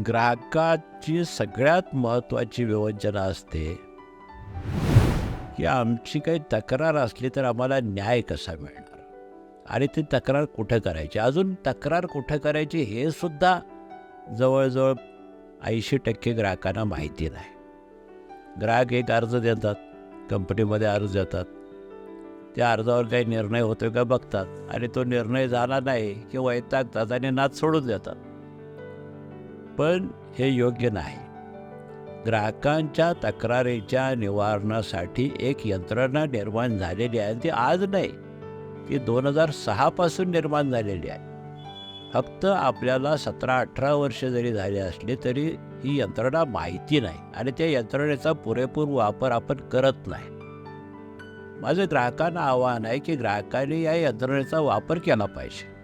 ग्राहकाची सगळ्यात महत्त्वाची विवंचना असते की आमची काही तक्रार असली तर आम्हाला न्याय कसा मिळणार? आणि ती तक्रार कुठं करायची? अजून तक्रार कुठं करायची हे सुद्धा जवळजवळ ऐंशी टक्के ग्राहकांना माहिती नाही. ग्राहक एक अर्ज देतात कंपनीमध्ये अर्ज देतात. त्या अर्जावर काही निर्णय होतो का बघतात. आणि तो निर्णय झाला नाही की वैतागतात आणि नाद सोडून देतात. पण हे योग्य नाही. ग्राहकांच्या तक्रारीच्या निवारणासाठी एक यंत्रणा निर्माण झालेली आहे ती आज नाही ती दोन हजार सहापासून निर्माण झालेली आहे. फक्त आपल्याला सतरा अठरा वर्ष जरी झाली असली तरी ही यंत्रणा माहिती नाही आणि त्या यंत्रणेचा पुरेपूर वापर आपण करत नाही. माझं ग्राहकांना आव्हान आहे की ग्राहकांनी या यंत्रणेचा वापर केला पाहिजे.